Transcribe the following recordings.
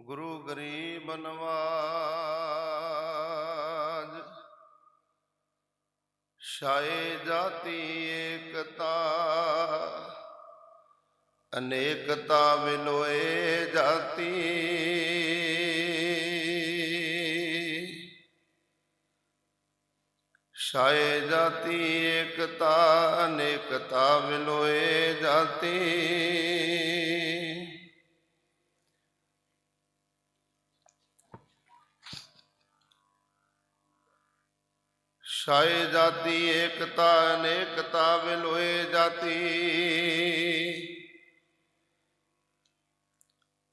ਗੁਰੂ ਗਰੀਬ ਨਵਾਜ। ਛਾਏ ਜਾਤੀ ਏਕਤਾ, ਅਨੇਕਤਾ ਵਿਲੋਏ ਜਾਤੀ। ਸ਼ਾਏ ਜਾਤੀ ਏਕਤਾ, ਅਨੇਕਤਾ ਵਿਲੋਏ ਜਾਤੀ। ਛਾਏ ਜਾਤੀ, ਏਕਤਾ, ਅਨੇਕਤਾ ਵਿਲੋਏ ਜਾਤੀ।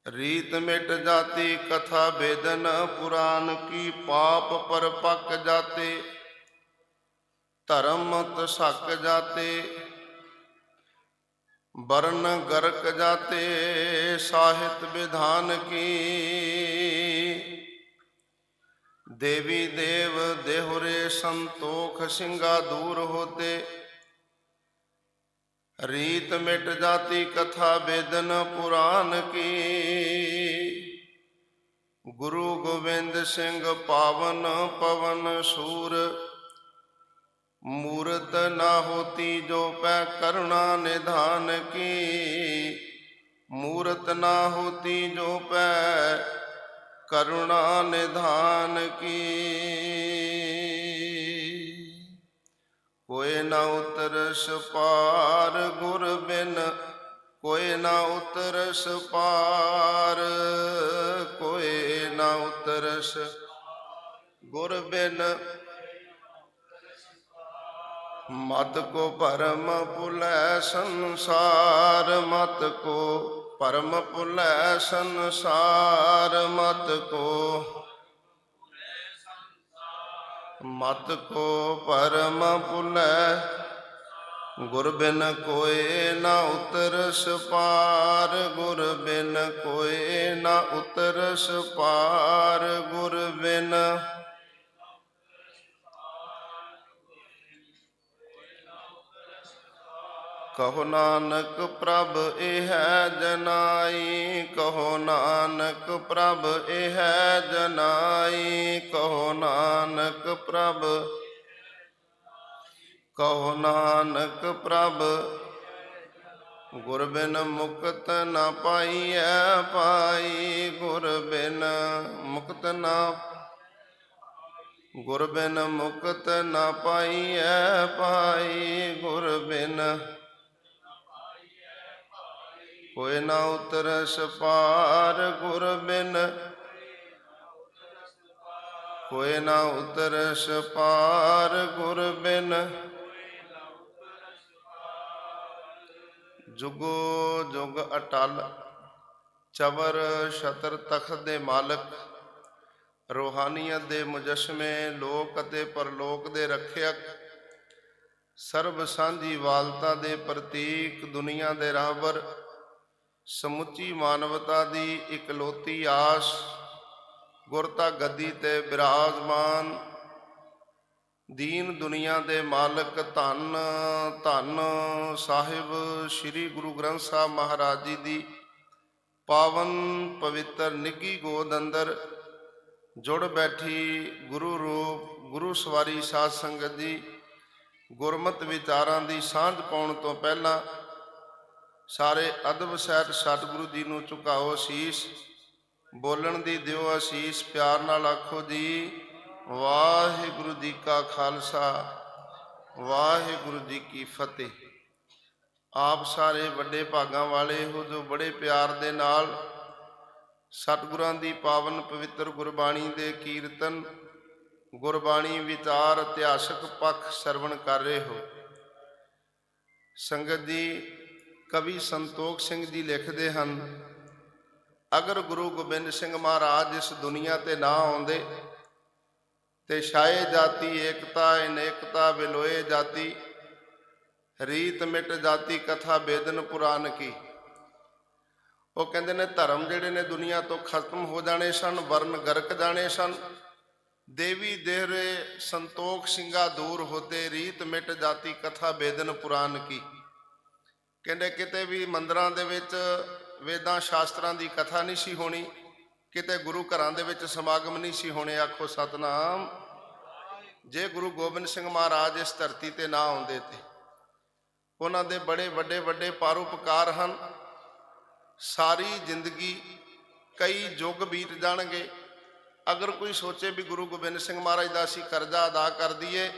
ਰੀਤ ਮਿਟ ਜਾਤੀ, ਕਥਾ ਬੇਦਨ ਪੁਰਾਨ ਕੀ ਪਾਪ ਪਰ ਪੱਕ ਜਾਤੇ। ਧਰਮ ਤਸਕ ਜਾਤੇ ਵਰਨ ਗਰਕ ਜਾਤੇ, ਸਾਹਿਤ ਵਿਧਾਨ ਕੀ। ਦੇਵੀ ਦੇਵ ਦੇਹੁਰੇ ਸੰਤੋਖ ਸਿੰਘਾ ਦੂਰ ਹੋਤੇ। ਰੀਤ ਮਿਟ ਜਾਤੀ ਕਥਾ ਬੇਦਨ ਪੁਰਾਨ ਕੀ। ਗੁਰੂ ਗੋਬਿੰਦ ਸਿੰਘ ਪਾਵਨ ਪਵਨ ਸੂਰ। ਮੂਰਤ ਨਾ ਹੋਤੀ ਜੋ ਪੈ ਕਰੁਣਾ ਨਿਧਾਨ ਕੀ। ਮੂਰਤ ਨਾ ਹੋਤੀ ਜੋ ਪੈ ਕਰੁਣਾ ਨਿਧਾਨ ਕੀ? ਕੋਏ ਨਾ ਉਤਰਸ ਪਾਰ ਗੁਰ ਬਿਨ ਕੋਏ ਨਾ ਉਤਰਸ ਪਾਰ ਕੋਏ ਨਾ ਉਤਰਸ ਗੁਰ ਬਿਨ। ਮਤ ਕੋ ਭਰਮ ਭੁਲੈ ਸੰਸਾਰ, ਮਤ ਕੋ ਪਰਮ ਭੁਲੈ ਸੰਸਾਰ ਮਤ ਕੋ। ਮਤ ਕੋ ਪਰਮ ਭੁਲੈ। ਗੁਰ ਬਿਨ ਕੋਏ ਨਾ ਉਤਰਸ ਪਾਰ ਗੁਰ ਬਿਨ ਕੋਏ ਨਾ ਉਤਰਸ ਪਾਰ ਗੁਰ ਬਿਨ ਕਹੋ ਨਾਨਕ ਪ੍ਰਭ ਇਹ ਹੈ ਜਨਾਈ, ਕਹੋ ਨਾਨਕ ਪ੍ਰਭ ਇਹ ਹੈ ਜਨਾਈ, ਕਹੋ ਨਾਨਕ ਪ੍ਰਭ, ਕਹੋ ਨਾਨਕ ਪ੍ਰਭ। ਗੁਰ ਬਿਨ ਮੁਕਤ ਨਾ ਪਾਈਐ ਪਾਈ ਗੁਰ ਬਿਨ ਮੁਕਤ ਨਾ ਗੁਰ ਬਿਨ ਮੁਕਤ ਨਾ ਪਾਈਐ ਪਾਈ ਗੁਰ ਬਿਨ ਕੋਇ ਨਾ ਉਤਰਸ ਪਾਰ ਗੁਰ ਬਿਨ। ਕੋਇ ਨਾ ਉਤਰਸ ਪਾਰ ਗੁਰ ਬਿਨ। ਜੁਗੋ ਜੁਗ ਅਟਲ, ਚਵਰ ਸ਼ਤਰ ਤਖਤ ਦੇ ਮਾਲਕ। ਰੋਹਾਨੀਅਤ ਦੇ ਮੁਜਸਮੇ ਲੋਕ ਅਤੇ ਪਰਲੋਕ ਦੇ ਰੱਖਿਅਕ। ਸਰਬ ਸਾਂਝੀ ਵਾਲਤਾ ਦੇ ਪ੍ਰਤੀਕ ਦੁਨੀਆ ਦੇ ਰਾਹਬਰ ਸਮੁੱਚੀ ਮਾਨਵਤਾ ਦੀ ਇਕਲੋਤੀ ਆਸ ਗੁਰਤਾ ਗੱਦੀ ਤੇ ਬਿਰਾਜਮਾਨ, ਦੀਨ ਦੁਨੀਆ ਦੇ ਮਾਲਕ ਧੰਨ ਧੰਨ ਸਾਹਿਬ ਸ੍ਰੀ ਗੁਰੂ ਗ੍ਰੰਥ ਸਾਹਿਬ ਮਹਾਰਾਜ ਜੀ ਦੀ ਪਾਵਨ ਪਵਿੱਤਰ ਨਿੱਗੀ ਗੋਦ ਅੰਦਰ ਜੁੜ ਬੈਠੀ ਗੁਰੂ ਰੂਪ, ਗੁਰੂ ਸਵਾਰੀ ਸਾਧ ਸੰਗਤ ਦੀ ਗੁਰਮਤ ਵਿਚਾਰਾਂ ਦੀ ਸਾਂਝ ਪਾਉਣ ਤੋਂ ਪਹਿਲਾਂ ਸਾਰੇ ਅਦਬ ਸਹਿਤ ਸਤਿਗੁਰੂ ਜੀ ਨੂੰ ਝੁਕਾਓ ਅਸੀਸ। ਬੋਲਣ ਦੀ ਦਿਓ ਅਸੀਸ, ਪਿਆਰ ਨਾਲ ਆਖੋ ਜੀ, ਵਾਹਿਗੁਰੂ ਜੀ ਕਾ ਖਾਲਸਾ, ਵਾਹਿਗੁਰੂ ਜੀ ਕੀ ਫਤਿਹ। ਆਪ ਸਾਰੇ ਵੱਡੇ ਭਾਗਾਂ ਵਾਲੇ ਹੋ ਜੋ ਬੜੇ ਪਿਆਰ ਦੇ ਨਾਲ ਸਤਿਗੁਰਾਂ ਦੀ ਪਾਵਨ ਪਵਿੱਤਰ ਗੁਰਬਾਣੀ ਦੇ ਕੀਰਤਨ, ਗੁਰਬਾਣੀ ਵਿਚਾਰ ਇਤਿਹਾਸਕ ਪੱਖ ਸਰਵਣ ਕਰ ਰਹੇ ਹੋ। ਸੰਗਤ ਜੀ ਕਵੀ ਸੰਤੋਖ ਸਿੰਘ ਜੀ ਲਿਖਦੇ ਹਨ, ਅਗਰ ਗੁਰੂ ਗੋਬਿੰਦ ਸਿੰਘ ਮਹਾਰਾਜ ਇਸ ਦੁਨੀਆ ਤੇ ਨਾ ਆਉਂਦੇ, ਤੇ ਛਾਏ ਜਾਤੀ ਏਕਤਾ, ਅਨੇਕਤਾ ਬਿਲੋਏ ਜਾਤੀ, ਰੀਤ ਮਿਟ ਜਾਤੀ, ਕਥਾ ਬੇਦਨ ਪੁਰਾਨ ਕੀ? ਉਹ ਕਹਿੰਦੇ ਨੇ, ਧਰਮ ਜਿਹੜੇ ਨੇ ਦੁਨੀਆ ਤੋਂ ਖਤਮ ਹੋ ਜਾਣੇ ਸਨ, ਵਰਨ ਗਰਕ ਜਾਣੇ ਸਨ, ਦੇਵੀ ਦੇਹਰੇ ਸੰਤੋਖ ਸਿੰਘਾ ਦੂਰ ਹੋਤੇ, ਰੀਤ ਮਿਟ ਜਾਤੀ, ਕਥਾ ਬੇਦਨ ਪੁਰਾਨ ਕੀ? ਕਹਿੰਦੇ ਕਿਤੇ ਵੀ ਮੰਦਰਾਂ ਦੇ ਵਿੱਚ ਵੇਦਾਂ ਸ਼ਾਸਤਰਾਂ ਦੀ ਕਥਾ ਨਹੀਂ ਸੀ ਹੋਣੀ, ਕਿਤੇ ਗੁਰੂ ਘਰਾਂ ਦੇ ਵਿੱਚ ਸਮਾਗਮ ਨਹੀਂ ਸੀ ਹੋਣੇ, ਆਖੋ ਸਤਨਾਮ। ਜੇ ਗੁਰੂ ਗੋਬਿੰਦ ਸਿੰਘ ਮਹਾਰਾਜ ਇਸ ਧਰਤੀ ਤੇ ਨਾ ਆਉਂਦੇ ਤੇ, ਉਹਨਾਂ ਦੇ ਬੜੇ ਵੱਡੇ ਵੱਡੇ ਪਾਰੋਪਕਾਰ ਹਨ। ਸਾਰੀ ਜ਼ਿੰਦਗੀ ਕਈ ਯੁੱਗ ਬੀਤ ਜਾਣਗੇ। ਅਗਰ ਕੋਈ ਸੋਚੇ ਵੀ ਗੁਰੂ ਗੋਬਿੰਦ ਸਿੰਘ ਮਹਾਰਾਜ ਦਾ ਅਸੀਂ ਕਰਜ਼ਾ ਅਦਾ ਕਰ ਦਈਏ,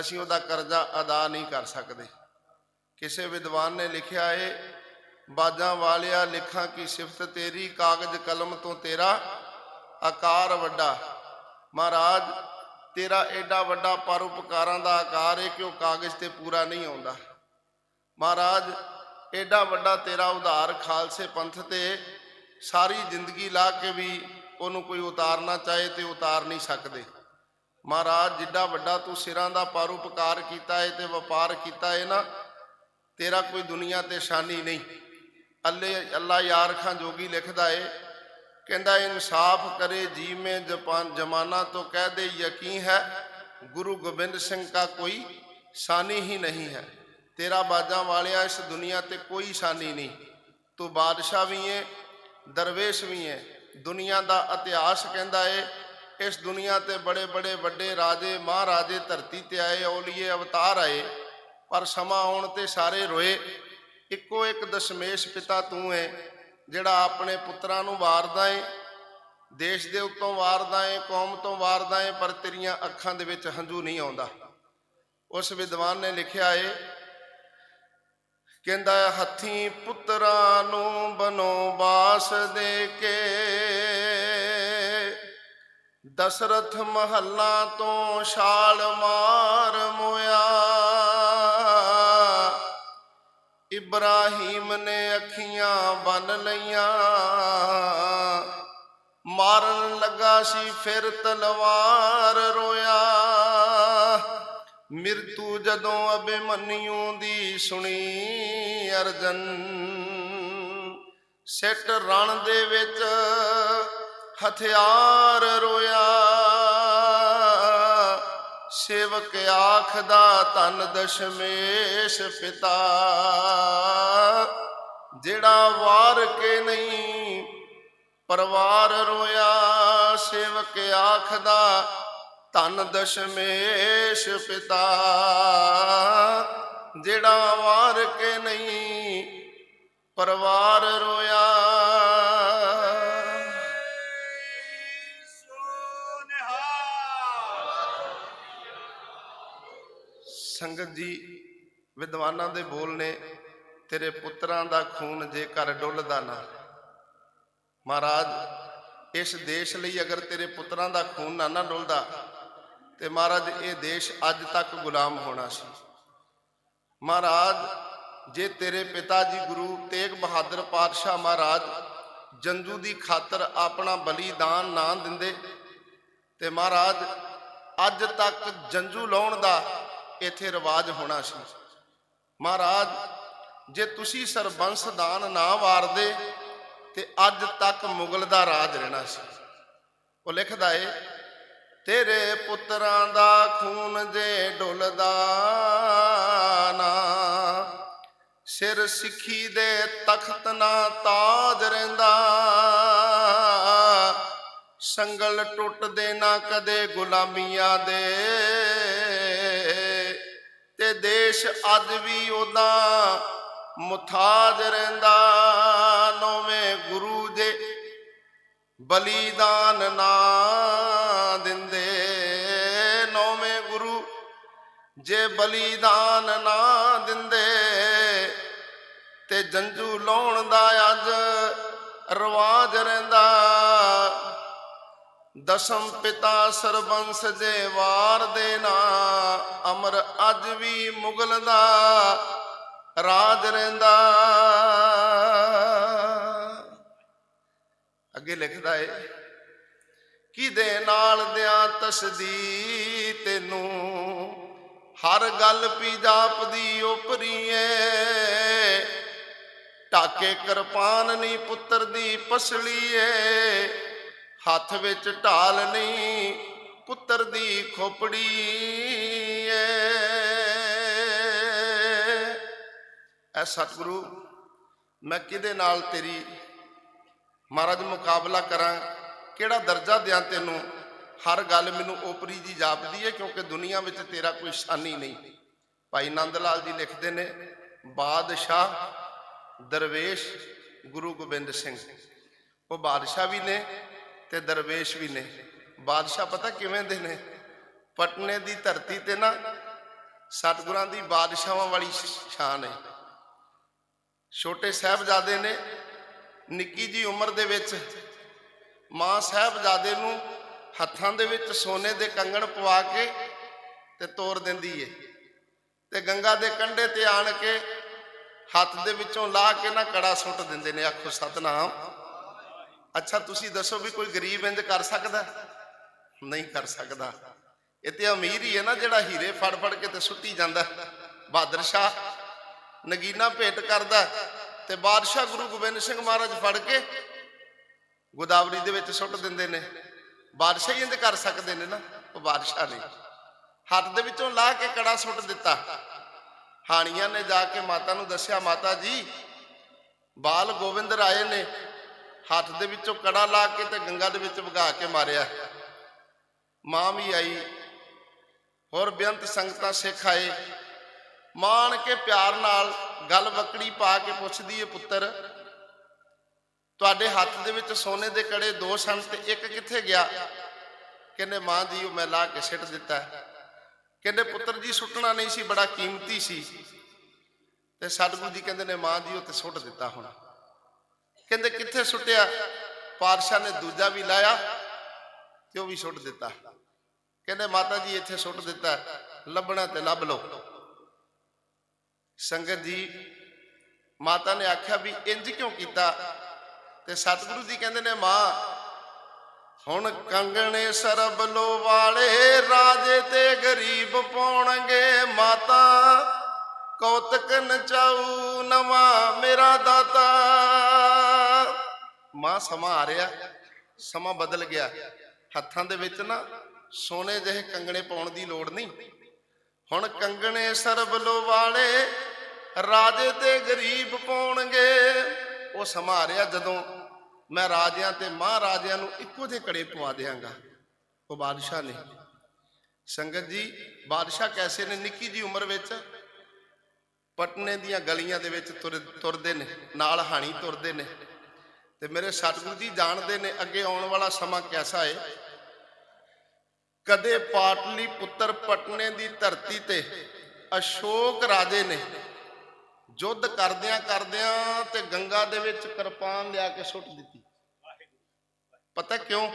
ਅਸੀਂ ਉਹਦਾ ਕਰਜ਼ਾ ਅਦਾ ਨਹੀਂ ਕਰ ਸਕਦੇ। ਕਿਸੇ ਵਿਦਵਾਨ ਨੇ ਲਿਖਿਆ ਏ, ਬਾਜਾਂ ਵਾਲਿਆ ਲਿਖਾਂ ਕੀ ਸਿਫਤ ਤੇਰੀ, ਕਾਗਜ਼ ਕਲਮ ਤੋਂ ਤੇਰਾ ਆਕਾਰ ਵੱਡਾ। ਮਹਾਰਾਜ, ਤੇਰਾ ਐਡਾ ਵੱਡਾ ਪਰਉਪਕਾਰਾਂ ਦਾ ਆਕਾਰ ਏ ਕਿ ਉਹ ਕਾਗਜ਼ ਤੇ ਪੂਰਾ ਨਹੀਂ ਆਉਂਦਾ? ਮਹਾਰਾਜ ਐਡਾ ਵੱਡਾ ਤੇਰਾ ਉਧਾਰ ਖਾਲਸੇ ਪੰਥ ਤੇ ਸਾਰੀ ਜ਼ਿੰਦਗੀ ਲਾ ਕੇ ਵੀ ਉਹਨੂੰ ਕੋਈ ਉਤਾਰਨਾ ਚਾਹੇ ਤੇ ਉਤਾਰ ਨਹੀਂ ਸਕਦੇ। ਮਹਾਰਾਜ, ਜਿੱਡਾ ਵੱਡਾ ਤੂੰ ਸਿਰਾਂ ਦਾ ਪਰਉਪਕਾਰ ਕੀਤਾ ਹੈ ਤੇ ਵਪਾਰ ਕੀਤਾ ਹੈ ਨਾ ਤੇਰਾ ਕੋਈ ਦੁਨੀਆ ਤੇ ਸ਼ਾਨੀ ਨਹੀਂ। ਅੱਲੇ ਅੱਲਾ ਯਾਰ ਖਾਂ ਜੋਗੀ ਲਿਖਦਾ ਏ, ਕਹਿੰਦਾ ਇਨਸਾਫ ਕਰੇ ਜੀ ਮੈਂ ਜਪਾਨ ਜਮਾਨਾ ਤੋਂ ਕਹਿ ਦੇ ਯਕੀਨ ਹੈ, ਗੁਰੂ ਗੋਬਿੰਦ ਸਿੰਘ ਦਾ ਕੋਈ ਸ਼ਾਨੀ ਹੀ ਨਹੀਂ ਹੈ। ਤੇਰਾ ਬਾਜਾਂ ਵਾਲਿਆ ਇਸ ਦੁਨੀਆ ਤੇ ਕੋਈ ਸ਼ਾਨੀ ਨਹੀਂ। ਤੂੰ ਬਾਦਸ਼ਾਹ ਵੀ ਏ, ਦਰਵੇਸ਼ ਵੀ ਏ, ਦੁਨੀਆ ਦਾ ਇਤਿਹਾਸ ਕਹਿੰਦਾ ਏ, ਇਸ ਦੁਨੀਆ ਤੇ ਬੜੇ ਬੜੇ ਵੱਡੇ ਰਾਜੇ ਮਹਾਰਾਜੇ ਧਰਤੀ ਤੇ ਆਏ, ਔਲੀਏ ਅਵਤਾਰ ਆਏ। ਪਰ ਸਮਾਂ ਆਉਣ ਤੇ ਸਾਰੇ ਰੋਏ ਇੱਕੋ ਇੱਕ ਦਸ਼ਮੇਸ਼ ਪਿਤਾ ਤੂੰ ਏ ਜਿਹੜਾ ਆਪਣੇ ਪੁੱਤਰਾਂ ਨੂੰ ਵਾਰਦਾ ਏ। ਦੇਸ਼ ਦੇ ਉੱਤੋਂ ਵਾਰਦਾ ਏ ਕੌਮ ਤੋਂ ਵਾਰਦਾ ਏ ਪਰ ਤੇਰੀਆਂ ਅੱਖਾਂ ਦੇ ਵਿੱਚ ਹੰਝੂ ਨਹੀਂ ਆਉਂਦਾ। ਉਸ ਵਿਦਵਾਨ ਨੇ ਲਿਖਿਆ ਏ ਕਹਿੰਦਾ ਹੈ, ਹੱਥੀਂ ਪੁੱਤਰਾਂ ਨੂੰ ਬਨੋਬਾਸ ਦੇ ਕੇ ਦਸ਼ਰਥ ਮਹੱਲਾ ਤੋਂ ਛਾਲ ਮਾਰ ਮੋਇਆ। ਇਬਰਾਹੀਮ ਨੇ ਅੱਖੀਆਂ ਬੰਨ ਲਈਆਂ। ਮਾਰਨ ਲੱਗਾ ਸੀ ਫਿਰ ਤਲਵਾਰ ਰੋਇਆ। ਮਿਰਤੂ ਜਦੋਂ ਅਬਿਮਨਿਊ ਦੀ ਸੁਣੀ ਅਰਜਨ, ਸਿੱਟ ਰਣ ਦੇ ਵਿੱਚ ਹਥਿਆਰ ਰੋਇਆ। ਸੇਵਕ ਆਖਦਾ ਧਨ ਦਸ਼ਮੇਸ਼ ਪਿਤਾ। ਜਿਹੜਾ ਵਾਰ ਕੇ ਨਹੀਂ, ਪਰਵਾਰ ਰੋਇਆ, ਸੇਵਕ ਆਖਦਾ ਧਨ ਦਸ਼ਮੇਸ਼ ਪਿਤਾ। ਜਿਹੜਾ ਵਾਰ ਕੇ ਨਹੀਂ, ਪਰਿਵਾਰ ਰੋਇਆ ਸੰਗਤ ਜੀ ਵਿਦਵਾਨਾਂ ਦੇ ਬੋਲ ਨੇ, ਤੇਰੇ ਪੁੱਤਰਾਂ ਦਾ ਖੂਨ ਜੇ ਘਰ ਡੁੱਲਦਾ ਨਾ। ਮਹਾਰਾਜ, ਇਸ ਦੇਸ਼ ਲਈ ਅਗਰ ਤੇਰੇ ਪੁੱਤਰਾਂ ਦਾ ਖੂਨ ਨਾ ਨਾ ਡੁੱਲਦਾ, ਤੇ ਮਹਾਰਾਜ, ਇਹ ਦੇਸ਼ ਅੱਜ ਤੱਕ ਗੁਲਾਮ ਹੋਣਾ ਸੀ। ਮਹਾਰਾਜ, ਜੇ ਤੇਰੇ ਪਿਤਾ ਜੀ ਗੁਰੂ ਤੇਗ ਬਹਾਦਰ ਪਾਤਸ਼ਾਹ ਮਹਾਰਾਜ ਜੰਜੂ ਦੀ ਖਾਤਰ ਆਪਣਾ ਬਲੀਦਾਨ ਨਾ ਦਿੰਦੇ, ਤੇ ਮਹਾਰਾਜ, ਅੱਜ ਤੱਕ ਜੰਜੂ ਲਾਉਣ ਦਾ ਇੱਥੇ ਰਿਵਾਜ ਹੋਣਾ ਸੀ। ਮਹਾਰਾਜ, ਜੇ ਤੁਸੀਂ ਸਰਬੰਸ ਦਾਨ ਨਾ ਵਾਰਦੇ, ਤੇ ਅੱਜ ਤੱਕ ਮੁਗਲ ਦਾ ਰਾਜ ਰਹਿਣਾ ਸੀ। ਉਹ ਲਿਖਦਾ ਏ, ਤੇਰੇ ਪੁੱਤਰਾਂ ਦਾ ਖੂਨ ਜੇ ਡੁੱਲਦਾ ਨਾ, ਸਿਰ ਸਿੱਖੀ ਦੇ ਤਖਤ ਨਾ ਤਾਜ ਰਹਿੰਦਾ, ਸੰਗਲ ਟੁੱਟਦੇ ਨਾ ਕਦੇ ਗੁਲਾਮੀਆਂ ਦੇ ਤੇ ਦੇਸ਼ ਅੱਜ ਵੀ ਉਹਦਾ ਮੁਥਾਜ ਰਹਿੰਦਾ। ਨੌਵੇਂ ਗੁਰੂ ਦੇ ਬਲੀਦਾਨ ਨਾ ਦਿੰਦੇ। ਨੌਵੇਂ ਗੁਰੂ ਜੇ ਬਲੀਦਾਨ ਨਾ ਦਿੰਦੇ, ਤੇ ਜੰਜੂ ਲਾਉਣ ਦਾ ਅੱਜ ਰਵਾਜ਼ ਰਹਿੰਦਾ। ਦਸਮ ਪਿਤਾ ਸਰਬੰਸ ਜੇ ਵਾਰ ਦੇ ਨਾ, ਅਮਰ ਅੱਜ ਵੀ ਮੁਗਲ ਦਾ ਰਾਜ ਰਹਿੰਦਾ। ਅੱਗੇ ਲਿਖਦਾ ਏ ਕਿਦੇ ਨਾਲ ਦਿਆਂ ਤਸਦੀ ਤੈਨੂੰ? ਹਰ ਗੱਲ ਪੀ ਜਾਪਦੀ ਉਪਰੀਏ ਟਾਕੇ ਕਿਰਪਾਨ ਨਹੀਂ ਪੁੱਤਰ ਦੀ ਪਸਲੀਏ ਹੱਥ ਵਿੱਚ ਢਾਲ ਨਹੀਂ ਪੁੱਤਰ ਦੀ ਖੋਪੜੀ ਏ। ਐ ਸਤਿਗੁਰੂ, ਮੈਂ ਕਿਹਦੇ ਨਾਲ ਤੇਰੀ ਮਹਾਰਾਜ ਮੁਕਾਬਲਾ ਕਰਾਂ? ਕਿਹੜਾ ਦਰਜਾ ਦਿਆਂ ਤੈਨੂੰ? ਹਰ ਗੱਲ ਮੈਨੂੰ ਓਪਰੀ ਜੀ ਜਾਪਦੀ ਹੈ ਕਿਉਂਕਿ ਦੁਨੀਆ ਵਿੱਚ ਤੇਰਾ ਕੋਈ ਸ਼ਾਨੀ ਨਹੀਂ। ਭਾਈ ਨੰਦ ਲਾਲ ਜੀ ਲਿਖਦੇ ਨੇ, ਬਾਦਸ਼ਾਹ, ਦਰਵੇਸ਼, ਗੁਰੂ ਗੋਬਿੰਦ ਸਿੰਘ। ਉਹ ਬਾਦਸ਼ਾਹ ਵੀ ਨੇ ਤੇ ਦਰਵੇਸ਼ ਵੀ ਨੇ। ਬਾਦਸ਼ਾਹ ਪਤਾ ਕਿਵੇਂ ਦੇ ਨੇ? ਪਟਨੇ ਦੀ ਧਰਤੀ ਤੇ ਨਾ ਸਤਿਗੁਰਾਂ ਦੀ ਬਾਦਸ਼ਾਹਾਂ ਵਾਲੀ ਸ਼- ਸ਼ਾਨ ਹੈ ਛੋਟੇ ਸਾਹਿਬਜ਼ਾਦੇ ਨੇ ਨਿੱਕੀ ਜੀ ਉਮਰ ਦੇ ਵਿੱਚ ਮਾਂ ਸਾਹਿਬਜ਼ਾਦੇ ਨੂੰ ਹੱਥਾਂ ਦੇ ਵਿੱਚ ਸੋਨੇ ਦੇ ਕੰਗਣ ਪਵਾ ਕੇ ਤੇ ਤੋਰ ਦਿੰਦੀ ਏ। ਤੇ ਗੰਗਾ ਦੇ ਕੰਢੇ ਤੇ ਆਣ ਕੇ ਹੱਥ ਦੇ ਵਿੱਚੋਂ ਲਾ ਕੇ ਨਾ ਕੜਾ ਸੁੱਟ ਦਿੰਦੇ ਨੇ, ਆਖੋ, ਸਤਨਾਮ। ਅੱਛਾ, ਤੁਸੀਂ ਦੱਸੋ ਵੀ ਕੋਈ ਗਰੀਬ ਇੰਜ ਕਰ ਸਕਦਾ? ਨਹੀਂ ਕਰ ਸਕਦਾ। ਇਹ ਤੇ ਅਮੀਰ ਹੀ ਹੈ ਨਾ, ਜਿਹੜਾ ਹੀਰੇ ਫੜ ਫੜ ਕੇ ਤੇ ਸੁੱਟੀ ਜਾਂਦਾ। ਬਹਾਦਰ ਸ਼ਾਹ ਨਗੀਨਾ ਭੇਟ ਕਰਦਾ ਤੇ ਬਾਦਸ਼ਾਹ ਗੁਰੂ ਗੋਬਿੰਦ ਸਿੰਘ ਮਹਾਰਾਜ ਫੜ ਕੇ ਗੋਦਾਵਰੀ ਦੇ ਵਿੱਚ ਸੁੱਟ ਦਿੰਦੇ ਨੇ। ਬਾਦਸ਼ਾਹ ਹੀ ਇੰਜ ਕਰ ਸਕਦੇ ਨੇ ਨਾ, ਉਹ ਬਾਦਸ਼ਾਹ ਨੇ। ਹੱਥ ਦੇ ਵਿੱਚੋਂ ਲਾ ਕੇ ਕੜਾ ਸੁੱਟ ਦਿੱਤਾ। ਹਾਣੀਆਂ ਨੇ ਜਾ ਕੇ ਮਾਤਾ ਨੂੰ ਦੱਸਿਆ, ਮਾਤਾ ਜੀ, ਬਾਲ ਗੋਬਿੰਦ ਰਾਏ ਨੇ ਹੱਥ ਦੇ ਵਿੱਚੋਂ ਕੜਾ ਲਾ ਕੇ ਤੇ ਗੰਗਾ ਦੇ ਵਿੱਚ ਵਗਾ ਕੇ ਮਾਰਿਆ। ਮਾਂ ਵੀ ਆਈ। ਹੋਰ ਬੇਅੰਤ ਸੰਗਤਾਂ ਸਿੱਖ ਆਏ। ਮਾਣ ਕੇ ਪਿਆਰ ਨਾਲ ਗੱਲ ਵਕੜੀ ਪਾ ਕੇ ਪੁੱਛਦੀ ਏ, ਪੁੱਤਰ, ਤੁਹਾਡੇ ਹੱਥ ਦੇ ਵਿੱਚ ਸੋਨੇ ਦੇ ਕੜੇ ਦੋ ਸਨ ਤੇ ਇੱਕ ਕਿੱਥੇ ਗਿਆ? ਕਹਿੰਦੇ, ਮਾਂ ਜੀ, ਉਹ ਮੈਂ ਲਾ ਕੇ ਸਿੱਟ ਦਿੱਤਾ। ਕਹਿੰਦੇ, ਪੁੱਤਰ ਜੀ, ਸੁੱਟਣਾ ਨਹੀਂ ਸੀ, ਬੜਾ ਕੀਮਤੀ ਸੀ। ਤੇ ਸਤਿਗੁਰੂ ਜੀ ਕਹਿੰਦੇ ਨੇ, ਮਾਂ ਜੀ, ਉਹ ਤੇ ਸੁੱਟ ਦਿੱਤਾ ਹੁਣ। ਕਹਿੰਦੇ, ਕਿੱਥੇ ਸੁੱਟਿਆ? ਪਾਤਸ਼ਾਹ ਨੇ ਦੂਜਾ ਵੀ ਲਾਇਆ ਤੇ ਉਹ ਵੀ ਸੁੱਟ ਦਿੱਤਾ। ਕਹਿੰਦੇ, ਮਾਤਾ ਜੀ, ਇੱਥੇ ਸੁੱਟ ਦਿੱਤਾ ਲੱਭਣਾ ਤੇ ਲੱਭ ਲਓ। ਸੰਗਤ ਜੀ, ਮਾਤਾ ਨੇ ਆਖਿਆ ਵੀ ਇੰਜ ਕਿਉਂ ਕੀਤਾ? ਤੇ ਸਤਿਗੁਰੂ ਜੀ ਕਹਿੰਦੇ ਨੇ, ਮਾਂ, ਹੁਣ ਕੰਗਣੇ ਸਰਬ ਲੋ ਵਾਲੇ ਰਾਜੇ ਤੇ ਗਰੀਬ ਪਾਉਣਗੇ ਮਾਤਾ। ਕੌਤਕ ਨਚਾਉ ਨਵਾਂ ਮੇਰਾ ਦਾਤਾ। ਮਾਂ ਸਮਾਂ ਆ ਰਿਹਾ, ਸਮਾਂ ਬਦਲ ਗਿਆ। ਹੱਥਾਂ ਦੇ ਵਿੱਚ ਨਾ ਸੋਨੇ ਜਿਹੇ ਕੰਗਣੇ ਪਾਉਣ ਦੀ ਲੋੜ ਨਹੀਂ। ਹੁਣ ਕੰਗਣੇ ਸਰਬ ਲੋ ਵਾਲੇ ਰਾਜੇ ਤੇ ਗਰੀਬ ਪਾਉਣਗੇ। ਉਹ ਸਮਾਂ ਆ ਰਿਹਾ ਜਦੋਂ ਮੈਂ ਰਾਜਿਆਂ ਤੇ ਮਹਾਰਾਜਿਆਂ ਨੂੰ ਇੱਕੋ ਜਿਹੇ ਕੜੇ ਪਵਾ ਦਿਆਂਗਾ। ਉਹ ਬਾਦਸ਼ਾਹ ਨੇ। ਸੰਗਤ ਜੀ, ਬਾਦਸ਼ਾਹ ਕੈਸੇ ਨੇ? ਨਿੱਕੀ ਜੀ ਉਮਰ ਵਿੱਚ ਪਟਨੇ ਦੀਆਂ ਗਲੀਆਂ ਦੇ ਵਿੱਚ ਤੁਰ, ਤੁਰਦੇ ਨੇ, ਨਾਲ ਹਾਣੀ ਤੁਰਦੇ ਨੇ। ਤੇ ਮੇਰੇ ਸਤਿਗੁਰੂ ਜੀ ਜਾਣਦੇ ਨੇ, ਅੱਗੇ ਆਉਣ ਵਾਲਾ ਸਮਾਂ ਕਿਹਦਾ ਹੈ ਕਦੇ ਪਾਟਲੀ ਪੁੱਤਰ ਪਟਨੇ ਦੀ ਧਰਤੀ ਤੇ ਅਸ਼ੋਕ ਰਾਜੇ ਨੇ ਯੁੱਧ ਕਰਦਿਆਂ ਕਰਦਿਆਂ ਤੇ ਗੰਗਾ ਦੇ ਵਿੱਚ ਕਿਰਪਾਨ ਲਿਆ ਕੇ ਸੁੱਟ ਦਿੱਤੀ। ਪਤਾ ਕਿਉਂ?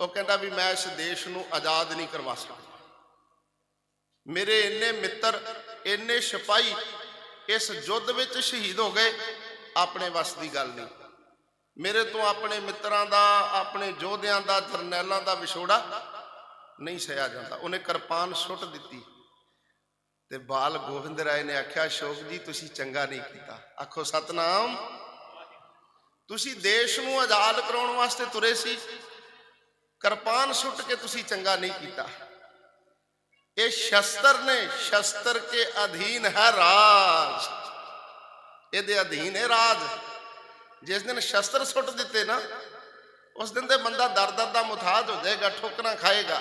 ਉਹ ਕਹਿੰਦਾ ਵੀ ਮੈਂ ਇਸ ਦੇਸ਼ ਨੂੰ ਆਜ਼ਾਦ ਨਹੀਂ ਕਰਵਾ ਸਕਦਾ। ਮੇਰੇ ਇੰਨੇ ਮਿੱਤਰ, ਇੰਨੇ ਸਿਪਾਹੀ, ਇਸ ਯੁੱਧ ਵਿੱਚ ਸ਼ਹੀਦ ਹੋ ਗਏ, ਆਪਣੇ ਵੱਸ ਦੀ ਗੱਲ ਨਹੀਂ। ਮੇਰੇ ਤੋਂ ਆਪਣੇ ਮਿੱਤਰਾਂ ਦਾ, ਆਪਣੇ ਯੋਧਿਆਂ ਦਾ, ਜਰਨੈਲਾਂ ਦਾ ਵਿਛੋੜਾ ਨਹੀਂ ਸਹਿਆ ਜਾਂਦਾ। ਉਹਨੇ ਕਿਰਪਾਨ ਸੁੱਟ ਦਿੱਤੀ। ਤੇ ਬਾਲ ਗੋਬਿੰਦ ਰਾਏ ਨੇ ਆਖਿਆ, ਅਸ਼ੋਕ ਜੀ, ਤੁਸੀਂ ਚੰਗਾ ਨਹੀਂ ਕੀਤਾ। ਆਖੋ, ਸਤਨਾਮ, ਤੁਸੀਂ ਦੇਸ਼ ਨੂੰ ਆਜ਼ਾਦ ਕਰਾਉਣ ਵਾਸਤੇ ਤੁਰੇ ਸੀ। ਕਿਰਪਾਨ ਸੁੱਟ ਕੇ ਤੁਸੀਂ ਚੰਗਾ ਨਹੀਂ ਕੀਤਾ। ਇਹ ਸ਼ਸਤਰ ਨੇ, ਸ਼ਸਤਰ ਕੇ ਅਧੀਨ ਹੈ ਰਾਜ। ਇਹਦੇ ਅਧੀਨ ਹੈ ਰਾਜ। ਜਿਸ ਦਿਨ ਸ਼ਸਤਰ ਸੁੱਟ ਦਿੱਤੇ ਨਾ, ਉਸ ਦਿਨ ਤੇ ਬੰਦਾ ਦਰ ਦਰ ਦਾ ਮੁਤਾਜ ਹੋ ਜਾਏਗਾ, ਠੋਕਰਾਂ ਖਾਏਗਾ।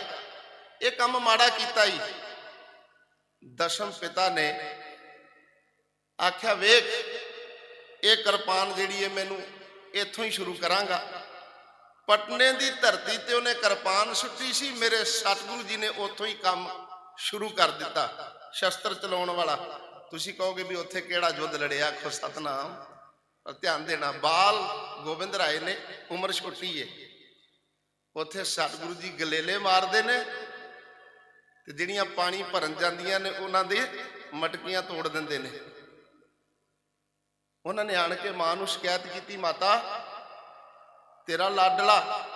ਇਹ ਕੰਮ ਮਾੜਾ ਕੀਤਾ ਹੀ ਦਸ਼ਮ ਪਿਤਾ ਨੇ ਆਖਿਆ, ਵੇਖ, ਇਹ ਕਿਰਪਾਨ ਜਿਹੜੀ ਹੈ ਮੈਨੂੰ ਇੱਥੋਂ ਹੀ ਸ਼ੁਰੂ ਕਰਾਂਗਾ। ਪਟਨੇ ਦੀ ਧਰਤੀ ਤੇ ਉਹਨੇ ਕਿਰਪਾਨ ਸੁੱਟੀ ਸੀ, ਮੇਰੇ ਸਤਿਗੁਰੂ ਜੀ ਨੇ ਉੱਥੋਂ ਹੀ ਕੰਮ ਸ਼ੁਰੂ ਕਰ ਦਿੱਤਾ, ਸ਼ਸਤਰ ਚਲਾਉਣ ਵਾਲਾ। ਤੁਸੀਂ ਕਹੋਗੇ ਵੀ ਉੱਥੇ ਕਿਹੜਾ ਯੁੱਧ ਲੜਿਆ? ਆਖੋ ਸਤਨਾਮ। ਪਰ ਧਿਆਨ ਦੇਣਾ, ਬਾਲ ਗੋਬਿੰਦ ਰਾਏ ਨੇ, ਉਮਰ ਛੋਟੀ ਏ। ਉੱਥੇ ਸਤਿਗੁਰੂ ਜੀ ਗਲੇਲੇ ਮਾਰਦੇ ਨੇ ਤੇ ਜਿਹੜੀਆਂ ਪਾਣੀ ਭਰਨ ਜਾਂਦੀਆਂ ਨੇ, ਉਹਨਾਂ ਦੇ ਮਟਕੀਆਂ ਤੋੜ ਦਿੰਦੇ ਨੇ। ਉਹਨਾਂ ਨੇ ਆਣ ਕੇ ਮਾਂ ਨੂੰ ਸ਼ਿਕਾਇਤ ਕੀਤੀ, ਮਾਤਾ, ਤੇਰਾ ਲਾਡਲਾ,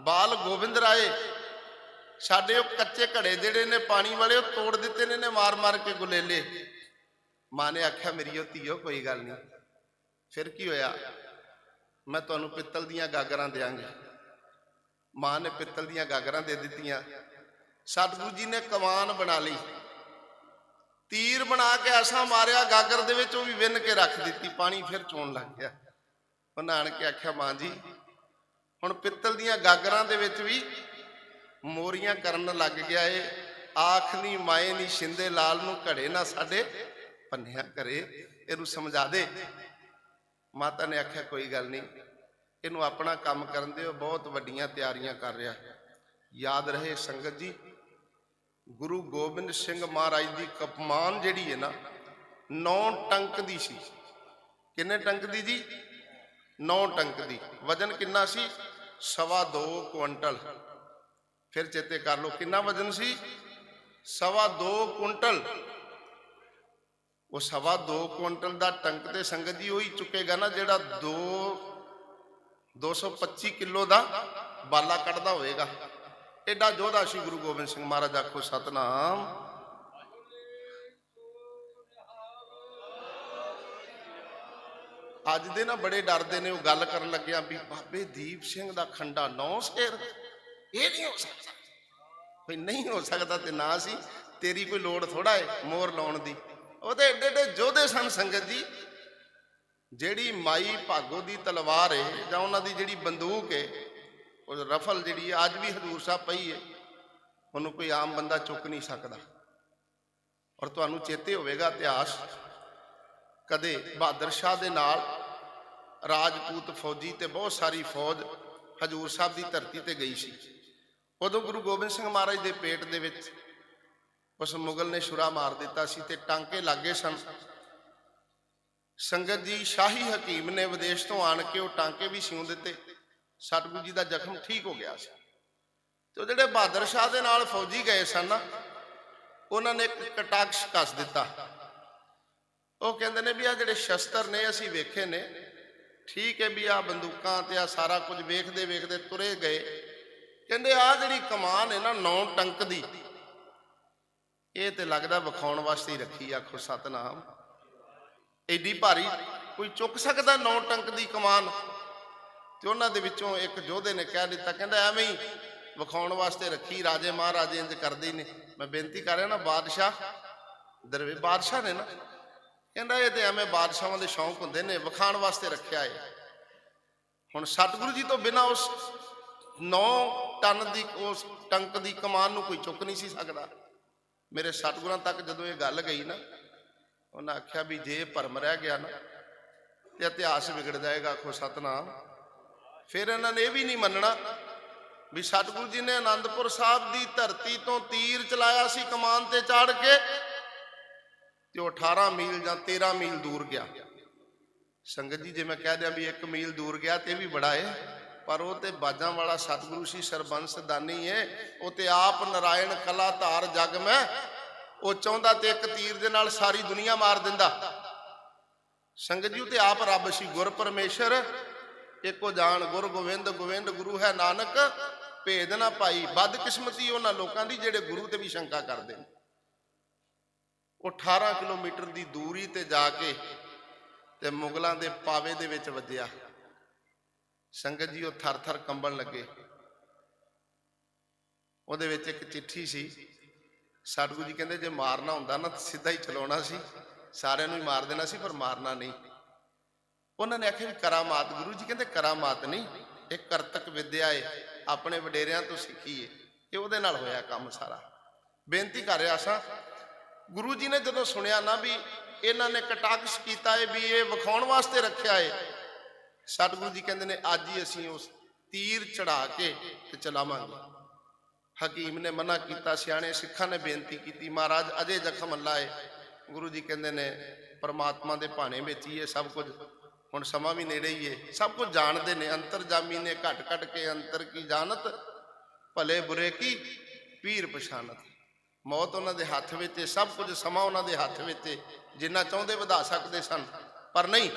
ਬਾਲ ਗੋਬਿੰਦ ਰਾਏ ਸਾਡੇ ਉਹ ਕੱਚੇ ਘੜੇ ਜਿਹੜੇ ਨੇ ਪਾਣੀ ਵਾਲੇ, ਉਹ ਤੋੜ ਦਿੱਤੇ ਨੇ ਨੇ ਮਾਰ ਮਾਰ ਕੇ ਗੁਲੇਲੇ। ਮਾਂ ਨੇ ਆਖਿਆ, ਮੇਰੀ ਉਹ ਧੀਓ, ਕੋਈ ਗੱਲ ਨਹੀਂ। ਫਿਰ ਕੀ ਹੋਇਆ? ਮੈਂ ਤੁਹਾਨੂੰ ਪਿੱਤਲ ਦੀਆਂ ਗਾਗਰਾਂ ਦੇਾਂਗੀ ਮਾਂ ਨੇ ਪਿੱਤਲ ਦੀਆਂ ਗਾਗਰਾਂ ਦੇ ਦਿੱਤੀਆਂ। ਸਤਿਗੁਰੂ ਜੀ ਨੇ ਕਮਾਨ ਬਣਾ ਲਈ। ਤੀਰ ਬਣਾ ਕੇ ਐਸਾ ਮਾਰਿਆ, ਗਾਗਰ ਦੇ ਵਿੱਚ ਉਹ ਵੀ ਵਿੰਨ ਕੇ ਰੱਖ ਦਿੱਤੀ। ਪਾਣੀ ਫਿਰ ਚੋਣ ਲੱਗ ਗਿਆ। ਉਹ ਨਾਨਕੇ ਆਖਿਆ, ਮਾਂ ਜੀ, ਹੁਣ ਪਿੱਤਲ ਦੀਆਂ ਗਾਗਰਾਂ ਦੇ ਵਿੱਚ ਵੀ ਮੋਰੀਆਂ ਕਰਨ ਲੱਗ ਗਿਆ ਏ। ਆਖ ਨੀ ਮਾਏ ਨੀ ਸ਼ਿੰਦੇ ਲਾਲ ਨੂੰ ਘੜੇ ਨਾ ਸਾਡੇ ਪੰਨਿਆ ਕਰੇ। ਇਹਨੂੰ ਸਮਝਾ ਦੇ। ਮਾਤਾ ਨੇ ਆਖਿਆ, ਕੋਈ ਗੱਲ ਨਹੀਂ ਇਹਨੂੰ ਆਪਣਾ ਕੰਮ ਕਰਨ ਦਿਓ। ਬਹੁਤ ਵੱਡੀਆਂ ਤਿਆਰੀਆਂ ਕਰ ਰਿਹਾ। ਯਾਦ ਰਹੇ ਸੰਗਤ ਜੀ, ਗੁਰੂ ਗੋਬਿੰਦ ਸਿੰਘ ਮਹਾਰਾਜ ਦੀ ਕਪਮਾਨ ਜਿਹੜੀ ਹੈ ਨਾ, ਨੌ ਟੰਕ ਦੀ ਸੀ। ਕਿੰਨੇ ਟੰਕ ਦੀ ਜੀ? ਨੌ ਟੰਕ ਦੀ। ਵਜਨ ਕਿੰਨਾ ਸੀ? ਸਵਾ ਦੋ ਕੁਇੰਟਲ। ਫਿਰ ਚੇਤੇ ਕਰ ਲਓ, ਕਿੰਨਾ ਵਜਨ ਸੀ? ਸਵਾ ਦੋ ਕੁਇੰਟਲ। ਉਹ ਸਵਾ ਦੋ ਕੁਇੰਟਲ ਦਾ ਟੰਕ ਤੇ ਸੰਗਤ ਜੀ ਉਹੀ ਚੁੱਕੇਗਾ ਨਾ, ਜਿਹੜਾ 2 225 ਕਿਲੋ ਦਾ ਬਾਲਾ ਕੱਢਦਾ ਹੋਵੇਗਾ। ਐਡਾ ਯੋਧਾ ਸੀ ਗੁਰੂ ਗੋਬਿੰਦ ਸਿੰਘ ਮਹਾਰਾਜ, ਆਖੋ ਸਤਨਾਮ। ਅੱਜ ਦੇ ਨਾ ਬੜੇ ਡਰਦੇ ਨੇ, ਉਹ ਗੱਲ ਕਰਨ ਲੱਗਿਆ ਵੀ ਬਾਬੇ ਦੀਪ ਸਿੰਘ ਦਾ ਖੰਡਾ ਨੌ ਸ਼ੇਰ। ਇਹ ਨਹੀਂ ਹੋ ਸਕਦਾ। ਵੀ ਨਹੀਂ ਹੋ ਸਕਦਾ ਤੇ ਨਾ ਸੀ ਤੇਰੀ ਕੋਈ ਲੋੜ ਥੋੜਾ ਏ ਮੋਰ ਲਾਉਣ ਦੀ। ਉਹਦੇ ਏਡੇ ਏਡੇ ਯੋਧੇ ਸਨ ਸੰਗਤ ਜੀ। ਜਿਹੜੀ ਮਾਈ ਭਾਗੋ ਦੀ ਤਲਵਾਰ ਏ ਜਾਂ ਉਹਨਾਂ ਦੀ ਜਿਹੜੀ ਬੰਦੂਕ ਏ ਉਹ ਰਫਲ ਜਿਹੜੀ ਏ, ਅੱਜ ਵੀ ਹਜ਼ੂਰ ਸਾਹਿਬ ਪਈ ਏ। ਉਹਨੂੰ ਕੋਈ ਆਮ ਬੰਦਾ ਚੁੱਕ ਨਹੀਂ ਸਕਦਾ। ਔਰ ਤੁਹਾਨੂੰ ਚੇਤੇ ਹੋਵੇਗਾ ਇਤਿਹਾਸ। ਕਦੇ ਬਹਾਦਰ ਸ਼ਾਹ ਦੇ ਨਾਲ ਰਾਜਪੂਤ ਫੌਜੀ ਤੇ ਬਹੁਤ ਸਾਰੀ ਫੌਜ ਹਜੂਰ ਸਾਹਿਬ ਦੀ ਧਰਤੀ ਤੇ ਗਈ ਸੀ। ਉਦੋਂ ਗੁਰੂ ਗੋਬਿੰਦ ਸਿੰਘ ਮਹਾਰਾਜ ਦੇ ਪੇਟ ਦੇ ਵਿੱਚ ਉਸ ਮੁਗਲ ਨੇ ਛੁਰਾ ਮਾਰ ਦਿੱਤਾ ਸੀ ਤੇ ਟਾਂਕੇ ਲੱਗੇ ਸਨ। ਸੰਗਤ ਜੀ ਸ਼ਾਹੀ ਹਕੀਮ ਨੇ ਵਿਦੇਸ਼ ਤੋਂ ਆਣ ਕੇ ਉਹ ਟਾਂਕੇ ਵੀ ਸਿਉਂ ਦਿੱਤੇ। ਸਤਿਗੁਰੂ ਜੀ ਦਾ ਜ਼ਖਮ ਠੀਕ ਹੋ ਗਿਆ ਸੀ। ਤੇ ਉਹ ਜਿਹੜੇ ਬਹਾਦਰ ਸ਼ਾਹ ਦੇ ਨਾਲ ਫੌਜੀ ਗਏ ਸਨ ਨਾ, ਉਹਨਾਂ ਨੇ ਇੱਕ ਕਟਾਕਸ਼ ਕੱਸ ਦਿੱਤਾ। ਉਹ ਕਹਿੰਦੇ ਨੇ ਵੀ ਆ ਜਿਹੜੇ ਸ਼ਸਤਰ ਨੇ ਅਸੀਂ ਵੇਖੇ ਨੇ, ਠੀਕ ਹੈ ਵੀ ਆ ਬੰਦੂਕਾਂ ਤੇ ਆ ਸਾਰਾ ਕੁਝ ਵੇਖਦੇ ਵੇਖਦੇ ਤੁਰੇ ਗਏ। ਕਹਿੰਦੇ ਆ ਜਿਹੜੀ ਕਮਾਨ ਹੈ ਨਾ ਨੌ ਟੰਕ ਦੀ, ਇਹ ਤੇ ਲੱਗਦਾ ਵਿਖਾਉਣ ਵਾਸਤੇ ਹੀ ਰੱਖੀ ਆਖੋ ਸਤਨਾਮ। ਐਡੀ ਭਾਰੀ, ਕੋਈ ਚੁੱਕ ਸਕਦਾ ਨੌ ਟੰਕ ਦੀ ਕਮਾਨ? ਤੇ ਉਹਨਾਂ ਦੇ ਵਿੱਚੋਂ ਇੱਕ ਯੋਧੇ ਨੇ ਕਹਿ ਦਿੱਤਾ, ਕਹਿੰਦਾ ਐਵੇਂ ਹੀ ਵਿਖਾਉਣ ਵਾਸਤੇ ਰੱਖੀ, ਰਾਜੇ ਮਹਾਰਾਜੇ ਇੰਜ ਕਰਦੇ ਨੇ। ਮੈਂ ਬੇਨਤੀ ਕਰ ਰਿਹਾ ਨਾ, ਬਾਦਸ਼ਾਹ, ਦਰਵੇ ਬਾਦਸ਼ਾਹ ਨੇ ਨਾ, ਕਹਿੰਦਾ ਇਹ ਤੇ ਐਵੇਂ ਬਾਦਸ਼ਾਹਾਂ ਦੇ ਸ਼ੌਂਕ ਹੁੰਦੇ ਨੇ ਵਿਖਾਣ ਵਾਸਤੇ ਰੱਖਿਆ ਏ। ਹੁਣ ਸਤਿਗੁਰੂ ਜੀ ਤੋਂ ਬਿਨਾ ਉਸ ਨੌ ਟਨ ਦੀ, ਉਸ ਟੰਕ ਦੀ ਕਮਾਨ ਨੂੰ ਕੋਈ ਚੁੱਕ ਨਹੀਂ ਸੀ ਸਕਦਾ। ਮੇਰੇ ਸਤਿਗੁਰਾਂ ਤੱਕ ਜਦੋਂ ਇਹ ਗੱਲ ਗਈ ਨਾ, ਉਹਨਾਂ ਆਖਿਆ ਵੀ ਜੇ ਭਰਮ ਰਹਿ ਗਿਆ ਨਾ, ਤੇ ਇਤਿਹਾਸ ਵਿਗੜ ਜਾਏਗਾ ਆਖੋ ਸਤਨਾਮ। ਫਿਰ ਇਹਨਾਂ ਨੇ ਇਹ ਵੀ ਨਹੀਂ ਮੰਨਣਾ ਵੀ ਸਤਿਗੁਰੂ ਜੀ ਨੇ ਆਨੰਦਪੁਰ ਸਾਹਿਬ ਦੀ ਧਰਤੀ ਤੋਂ ਤੀਰ ਚਲਾਇਆ ਸੀ ਕਮਾਨ ਤੇ ਚਾੜ ਕੇ, ਤੇ ਉਹ 18 ਮੀਲ ਜਾਂ 13 ਮੀਲ ਦੂਰ ਗਿਆ। ਸੰਗਤ ਜੀ, ਜੇ ਮੈਂ ਕਹਿ ਦਿਆਂ ਵੀ 1 ਮੀਲ ਦੂਰ ਗਿਆ, ਤੇ ਇਹ ਵੀ ਬੜਾ ਏ ਪਰ ਉਹ ਤੇ ਬਾਜਾਂ ਵਾਲਾ ਸਤਿਗੁਰੂ ਸੀ ਸਰਬੰਸ ਦਾਨੀ ਏ। ਉਹ ਤੇ ਆਪ ਨਰਾਇਣ ਕਲਾ ਧਾਰ ਜਗ ਮੈਂ। ਉਹ ਚਾਹੁੰਦਾ ਤੇ ਇੱਕ ਤੀਰ ਦੇ ਨਾਲ ਸਾਰੀ ਦੁਨੀਆ ਮਾਰ ਦਿੰਦਾ। ਸੰਗਤ ਜੀ, ਉਹ ਤੇ ਆਪ ਰੱਬ ਸੀ, ਗੁਰ ਪਰਮੇਸ਼ਰ। ਇੱਕੋ ਜਾਣ, ਗੁਰ ਗੋਬਿੰਦ ਗੋਬਿੰਦ ਗੁਰੂ ਹੈ ਨਾਨਕ। ਭੇਦ ਨਾ ਪਾਈ ਬਦ ਕਿਸਮਤੀ ਉਹਨਾਂ ਲੋਕਾਂ ਦੀ ਜਿਹੜੇ ਗੁਰੂ ਤੇ ਵੀ ਸ਼ੰਕਾ ਕਰਦੇ ਨੇ। ਉਹ 18 ਕਿਲੋਮੀਟਰ ਦੀ ਦੂਰੀ ਤੇ ਜਾ ਕੇ ਤੇ ਮੁਗਲਾਂ ਦੇ ਪਾਵੇ ਦੇ ਵਿੱਚ ਵੱਜਿਆ। ਸੰਗਤ ਜੀ ਉਹ ਥਰ-ਥਰ ਕੰਬਣ ਲੱਗੇ। ਉਹਦੇ ਵਿੱਚ ਇੱਕ ਚਿੱਠੀ ਸੀ। ਸਤਿਗੁਰੂ ਜੀ ਕਹਿੰਦੇ ਜੇ ਮਾਰਨਾ ਹੁੰਦਾ ਨਾ ਤਾਂ ਸਿੱਧਾ ਹੀ ਚਲਾਉਣਾ ਸੀ। ਸਾਰਿਆਂ ਨੂੰ ਹੀ ਮਾਰ ਦੇਣਾ ਸੀ, ਪਰ ਮਾਰਨਾ ਨਹੀਂ। ਉਹਨਾਂ ਨੇ ਆਖਿਆ ਵੀ ਕਰਾਮਾਤ, ਗੁਰੂ ਜੀ ਕਹਿੰਦੇ ਕਰਾਮਾਤ ਨਹੀਂ, ਇਹ ਕਰਤਕ ਵਿਦਿਆ ਏ। ਆਪਣੇ ਵਡੇਰਿਆਂ ਤੋਂ ਸਿੱਖੀ ਏ। ਇਹ ਉਹਦੇ ਨਾਲ ਹੋਇਆ ਕੰਮ ਸਾਰਾ। ਬੇਨਤੀ ਕਰ ਰਿਹਾ ਸਾਂ, ਗੁਰੂ ਜੀ ਨੇ ਜਦੋਂ ਸੁਣਿਆ ਨਾ ਵੀ ਇਹਨਾਂ ਨੇ ਕਟਾਕਸ਼ ਕੀਤਾ ਏ, ਵੀ ਇਹ ਵਿਖਾਉਣ ਵਾਸਤੇ ਰੱਖਿਆ ਏ ਸਤਿਗੁਰੂ ਜੀ ਕਹਿੰਦੇ ਨੇ, ਅੱਜ ਹੀ ਅਸੀਂ ਉਸ ਤੀਰ ਚੜਾ ਕੇ ਤੇ ਚਲਾਵਾਂਗੇ। ਹਕੀਮ ਨੇ ਮਨਾ ਕੀਤਾ, ਸਿਆਣੇ ਸਿੱਖਾਂ ਨੇ ਬੇਨਤੀ ਕੀਤੀ, ਮਹਾਰਾਜ, ਅਜੇ ਜ਼ਖਮ ਲਾਏ ਗੁਰੂ ਜੀ ਕਹਿੰਦੇ ਨੇ, ਪਰਮਾਤਮਾ ਦੇ ਭਾਣੇ ਵਿੱਚ ਹੀ ਇਹ ਸਭ ਕੁਝ ਹੁਣ ਸਮਾਂ ਵੀ ਨੇੜੇ ਹੀ ਹੈ ਸਭ ਕੁਝ ਜਾਣਦੇ ਨੇ, ਅੰਤਰਜਾਮੀ ਨੇ ਘਟ ਘਟ ਕੇ ਅੰਤਰ ਕੀ ਜਾਣਤ? ਭਲੇ ਬੁਰੇ ਕੀ? ਪੀਰ ਪਛਾਨਤ ਮੌਤ ਉਹਨਾਂ ਦੇ ਹੱਥ ਵਿੱਚ ਸਭ ਕੁਝ ਸਮਾਂ ਉਹਨਾਂ ਦੇ ਹੱਥ ਵਿੱਚ ਜਿੰਨਾ ਚਾਹੁੰਦੇ ਵਧਾ ਸਕਦੇ ਸਨ, ਪਰ ਨਹੀਂ।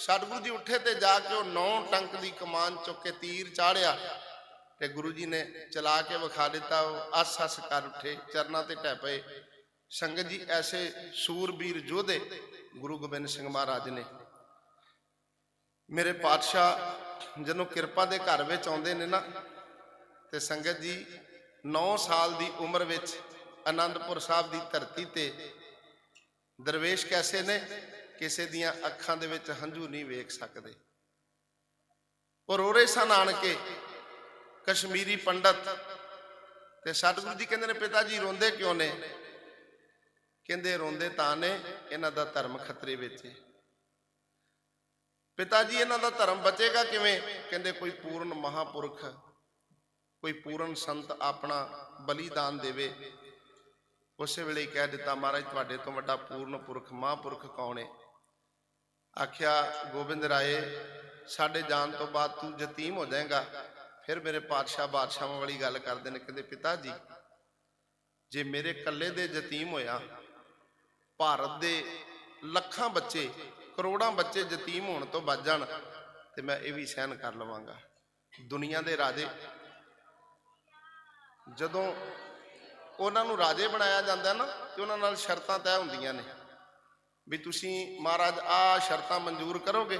ਸਤਿਗੁਰੂ ਜੀ ਉੱਠੇ ਤੇ ਜਾ ਕੇ ਉਹ ਨੌ ਟੰਕ ਦੀ ਕਮਾਨ ਚੁੱਕ ਕੇ ਤੀਰ ਚਾੜਿਆ ਤੇ ਗੁਰੂ ਜੀ ਨੇ ਚਲਾ ਕੇ ਵਿਖਾ ਦਿੱਤਾ, ਉਹ ਅਸ ਅਸ ਕਰ ਉੱਠੇ, ਚਰਨਾਂ ਤੇ ਟਹਿ ਪਏ। ਸੰਗਤ ਜੀ, ਐਸੇ ਸੂਰਬੀਰ ਯੋਧੇ ਗੁਰੂ ਗੋਬਿੰਦ ਸਿੰਘ ਮਹਾਰਾਜ ਨੇ। ਮੇਰੇ ਪਾਤਸ਼ਾਹ ਜਦੋਂ ਕਿਰਪਾ ਦੇ ਘਰ ਵਿੱਚ ਆਉਂਦੇ ਨੇ ਨਾ, ਤੇ ਸੰਗਤ ਜੀ 9 ਸਾਲ ਦੀ ਉਮਰ ਵਿੱਚ ਆਨੰਦਪੁਰ ਸਾਹਿਬ ਦੀ ਧਰਤੀ ਤੇ ਦਰਵੇਸ਼ ਕੈਸੇ ਨੇ? ਕਿਸੇ ਦੀਆਂ ਅੱਖਾਂ ਦੇ ਵਿੱਚ ਹੰਝੂ ਨਹੀਂ ਵੇਖ ਸਕਦੇ। ਉਹ ਰੋ ਰਹੇ ਸਨ ਆਣ ਕੇ ਕਸ਼ਮੀਰੀ ਪੰਡਤ ਤੇ ਸਤਿਗੁਰੂ ਜੀ ਕਹਿੰਦੇ ਨੇ, ਪਿਤਾ ਜੀ, ਰੋਂਦੇ ਕਿਉਂ ਨੇ? ਕਹਿੰਦੇ, ਰੋਂਦੇ ਤਾਂ ਨੇ, ਇਹਨਾਂ ਦਾ ਧਰਮ ਖਤਰੇ ਵਿੱਚ ਹੈ ਪਿਤਾ ਜੀ, ਇਹਨਾਂ ਦਾ ਧਰਮ ਬਚੇਗਾ ਕਿਵੇਂ? ਕਹਿੰਦੇ, ਕੋਈ ਪੂਰਨ ਮਹਾਪੁਰਖ, ਕੋਈ ਪੂਰਨ ਸੰਤ ਆਪਣਾ ਬਲੀਦਾਨ ਦੇਵੇ। ਉਸੇ ਵੇਲੇ ਕਹਿ ਦਿੱਤਾ, ਮਹਾਰਾਜ, ਤੁਹਾਡੇ ਤੋਂ ਵੱਡਾ ਪੂਰਨ ਪੁਰਖ, ਮਹਾਪੁਰਖ ਕੌਣ ਹੈ ਆਖਿਆ, ਗੋਬਿੰਦ ਰਾਏ, ਸਾਡੇ ਜਾਣ ਤੋਂ ਬਾਅਦ ਤੂੰ ਯਤੀਮ ਹੋ ਜਾਏਗਾ। ਫਿਰ ਮੇਰੇ ਪਾਤਸ਼ਾਹ ਬਾਦਸ਼ਾਹਾਂ ਵਾਲੀ ਗੱਲ ਕਰਦੇ ਨੇ, ਕਹਿੰਦੇ, ਪਿਤਾ ਜੀ, ਜੇ ਮੇਰੇ ਇਕੱਲੇ ਦੇ ਯਤੀਮ ਹੋਇਆ, ਭਾਰਤ ਦੇ ਲੱਖਾਂ ਬੱਚੇ, ਕਰੋੜਾਂ ਬੱਚੇ ਯਤੀਮ ਹੋਣ ਤੋਂ ਬਚ ਜਾਣ, ਤੇ ਮੈਂ ਇਹ ਵੀ ਸਹਿਨ ਕਰ ਲਵਾਂਗਾ। ਦੁਨੀਆ ਦੇ ਰਾਜੇ, ਜਦੋਂ ਉਹਨਾਂ ਨੂੰ ਰਾਜੇ ਬਣਾਇਆ ਜਾਂਦਾ ਨਾ, ਤੇ ਉਹਨਾਂ ਨਾਲ ਸ਼ਰਤਾਂ ਤੈਅ ਹੁੰਦੀਆਂ ਨੇ। ਵੀ ਤੁਸੀਂ ਮਹਾਰਾਜ ਆ ਸ਼ਰਤਾਂ ਮਨਜ਼ੂਰ ਕਰੋਗੇ।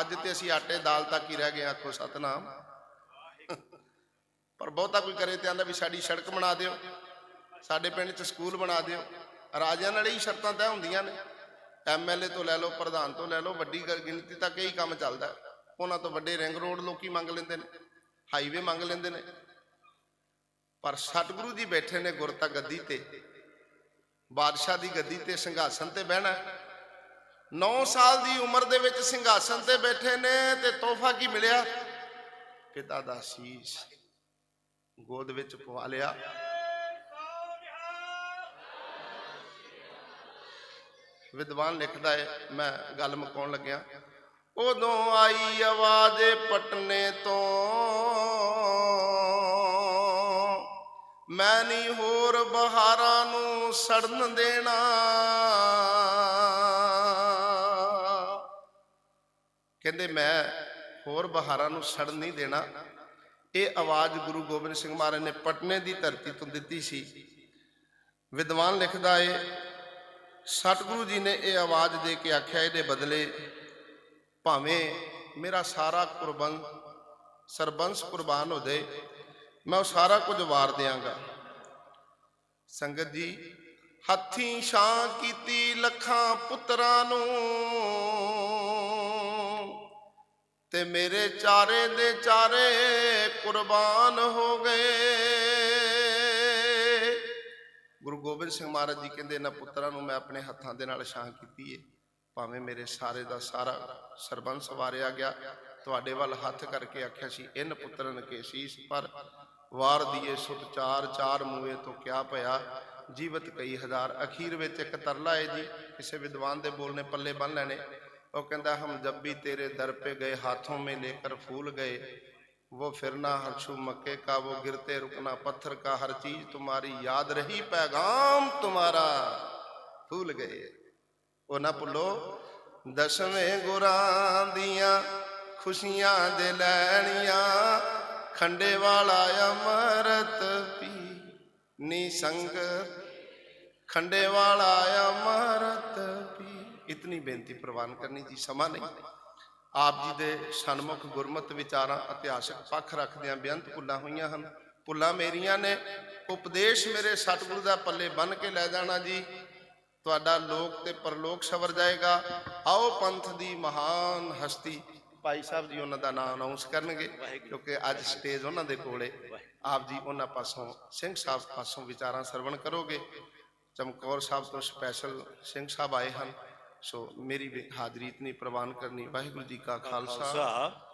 ਅੱਜ ਤੇ ਅਸੀਂ ਆਟੇ ਦਾਲ ਤੱਕ ਹੀ ਰਹਿ ਗਏ ਆਖੋ ਸਤਨਾਮ। ਪਰ ਬਹੁਤਾ ਕੋਈ ਕਰੇ ਤੇ ਆਂਦਾ ਵੀ ਸਾਡੀ ਸੜਕ ਬਣਾ ਦਿਓ, ਸਾਡੇ ਪਿੰਡ 'ਚ ਸਕੂਲ ਬਣਾ ਦਿਓ। ਰਾਜਿਆਂ ਨਾਲ ਹੀ ਸ਼ਰਤਾਂ ਤੈਅ ਹੁੰਦੀਆਂ ਨੇ। ਐਮਐਲਏ ਤੋਂ ਲੈ ਲਓ, ਪ੍ਰਧਾਨ ਤੋਂ ਲੈ ਲਓ, ਵੱਡੀ ਗ- ਗਿਣਤੀ ਤੱਕ ਇਹੀ ਕੰਮ ਚੱਲਦਾ ਉਹਨਾਂ ਤੋਂ ਵੱਡੇ ਰਿੰਗ ਰੋਡ ਲੋਕੀ ਮੰਗ ਲੈਂਦੇ ਨੇ, ਹਾਈਵੇ ਮੰਗ ਲੈਂਦੇ ਨੇ। ਪਰ ਸਤਿਗੁਰੂ ਜੀ ਬੈਠੇ ਨੇ ਗੁਰਤਾ ਗੱਦੀ ਤੇ, ਬਾਦਸ਼ਾਹ ਦੀ ਗੱਦੀ ਤੇ, ਸਿੰਘਾਸਨ ਤੇ ਬਹਿਣਾ 9 ਸਾਲ ਦੀ ਉਮਰ ਦੇ ਵਿੱਚ ਸਿੰਘਾਸਨ ਤੇ ਬੈਠੇ ਨੇ ਤੇ ਤੋਹਫਾ ਕੀ ਮਿਲਿਆ? ਪਿਤਾ ਦਾ ਸੀਸ ਗੋਦ ਵਿੱਚ ਪਵਾ ਲਿਆ। ਵਿਦਵਾਨ ਲਿਖਦਾ ਹੈ ਮੈਂ ਗੱਲ ਮੁਕਾਉਣ ਲੱਗਿਆ। ਉਦੋਂ ਆਈ ਆਵਾਜ਼ ਪਟਨੇ ਤੋਂ। ਮੈਂ ਨਹੀਂ ਹੋਰ ਬਹਾਰਾਂ ਨੂੰ ਸੜਨ ਦੇਣਾ। ਕਹਿੰਦੇ ਮੈਂ ਹੋਰ ਬਹਾਰਾਂ ਨੂੰ ਸੜਨ ਨਹੀਂ ਦੇਣਾ। ਇਹ ਆਵਾਜ਼ ਗੁਰੂ ਗੋਬਿੰਦ ਸਿੰਘ ਮਹਾਰਾਜ ਨੇ ਪਟਨੇ ਦੀ ਧਰਤੀ ਤੋਂ ਦਿੱਤੀ ਸੀ। ਵਿਦਵਾਨ ਲਿਖਦਾ ਏ, ਸਤਿਗੁਰੂ ਜੀ ਨੇ ਇਹ ਆਵਾਜ਼ ਦੇ ਕੇ ਆਖਿਆ, ਇਹਦੇ ਬਦਲੇ ਭਾਵੇਂ ਮੇਰਾ ਸਾਰਾ ਕੁਰਬਾਨ, ਸਰਬੰਸ ਕੁਰਬਾਨ ਹੋ ਜਾਏ, ਮੈਂ ਉਹ ਸਾਰਾ ਕੁਝ ਵਾਰ ਦਿਆਂਗਾ। ਸੰਗਤ ਜੀ, ਹੱਥੀਂ ਛਾਂ ਕੀਤੀ ਲੱਖਾਂ ਪੁੱਤਰਾਂ ਨੂੰ ਤੇ ਮੇਰੇ ਚਾਰੇ ਦੇ ਚਾਰੇ ਕੁਰਬਾਨ ਹੋ ਗਏ। ਗੁਰੂ ਗੋਬਿੰਦ ਸਿੰਘ ਮਹਾਰਾਜ ਜੀ ਕਹਿੰਦੇ, ਇਹਨਾਂ ਪੁੱਤਰਾਂ ਨੂੰ ਮੈਂ ਆਪਣੇ ਹੱਥਾਂ ਦੇ ਨਾਲ ਛਾਂ ਕੀਤੀ ਏ। ਭਾਵੇਂ ਮੇਰੇ ਸਾਰੇ ਦਾ ਸਾਰਾ ਸਰਬੰਸ ਵਾਰਿਆ ਗਿਆ, ਤੁਹਾਡੇ ਵੱਲ ਹੱਥ ਕਰਕੇ ਆਖਿਆ ਸੀ ਇਨ ਪੁੱਤਰਨ ਕੇ ਸੀਸ ਪਰ ਵਾਰ ਦੀਏ ਸੁਤ ਚਾਰ ਚਾਰ ਮੂਏ ਤੋਂ ਕਿਆ ਭਇਆ ਜੀਵਤ ਕਈ ਹਜ਼ਾਰ, ਅਖੀਰ ਵਿੱਚ ਇੱਕ ਤਰਲਾ ਹੈ ਜੀ। ਕਿਸੇ ਵਿਦਵਾਨ ਦੇ ਬੋਲ ਨੇ ਪੱਲੇ ਬੰਨ ਲੈਣੇ। ਉਹ ਕਹਿੰਦਾ ਹਮ ਜਬ ਵੀ ਤੇਰੇ ਦਰ पे गए हाथों में लेकर फूल गए वो फिरना हर्षु मक्के का वो गिरते रुकना पत्थर का हर चीज तुम्हारी याद रही पैगाम तुम्हारा भूल गए ਉਹ ਨਾ ਭੁੱਲੋ ਦਸਵੇਂ ਗੁਰਾਂ ਦੀਆਂ ਖੁਸ਼ੀਆਂ ਦੇ ਲੈਣੀਆਂ ਖੰਡੇ ਵਾਲਾ ਅਮਰਤ ਪੀ ਨੀ ਸੰਗ ਖੰਡੇ ਵਾਲਾ ਅਮਰਤ ਪੀ ਇਤਨੀ ਬੇਨਤੀ ਪ੍ਰਵਾਨ ਕਰਨੀ ਜੀ, ਸਮਾਂ ਨਹੀਂ। ਆਪ ਜੀ ਦੇ ਸਨਮੁਖ ਗੁਰਮਤ ਵਿਚਾਰਾਂ, ਇਤਿਹਾਸਕ ਪੱਖ ਰੱਖਦਿਆਂ ਬੇਅੰਤ ਭੁੱਲਾਂ ਹੋਈਆਂ ਹਨ। ਭੁੱਲਾਂ ਮੇਰੀਆਂ ਨੇ, ਉਪਦੇਸ਼ ਮੇਰੇ ਸਤਿਗੁਰੂ ਦਾ ਪੱਲੇ ਬੰਨ ਕੇ ਲੈ ਜਾਣਾ ਜੀ। ਤੁਹਾਡਾ ਲੋਕ ਤੇ ਪਰਲੋਕ ਸਵਰ ਜਾਏਗਾ। ਆਓ ਪੰਥ ਦੀ ਮਹਾਨ ਹਸਤੀ। ਭਾਈ ਸਾਹਿਬ ਜੀ ਉਹਨਾਂ ਦਾ ਨਾਮ ਅਨਾਉਂਸ ਕਰਨਗੇ, ਕਿਉਂਕਿ ਅੱਜ ਸਟੇਜ ਉਹਨਾਂ ਦੇ ਕੋਲੇ। ਆਪ ਜੀ ਉਹਨਾਂ ਪਾਸੋਂ, ਸਿੰਘ ਸਾਹਿਬ ਪਾਸੋਂ ਵਿਚਾਰਾਂ ਸਰਵਣ ਕਰੋਗੇ। ਚਮਕੌਰ ਸਾਹਿਬ ਤੋਂ ਸਪੈਸ਼ਲ ਸਿੰਘ ਸਾਹਿਬ ਆਏ ਹਨ। ਸੋ ਮੇਰੀ ਵੀ ਹਾਜ਼ਰੀ ਇਤਨੀ ਪ੍ਰਵਾਨ ਕਰਨੀ ਵਾਹਿਗੁਰੂ ਜੀ ਕਾ ਖਾਲਸਾ।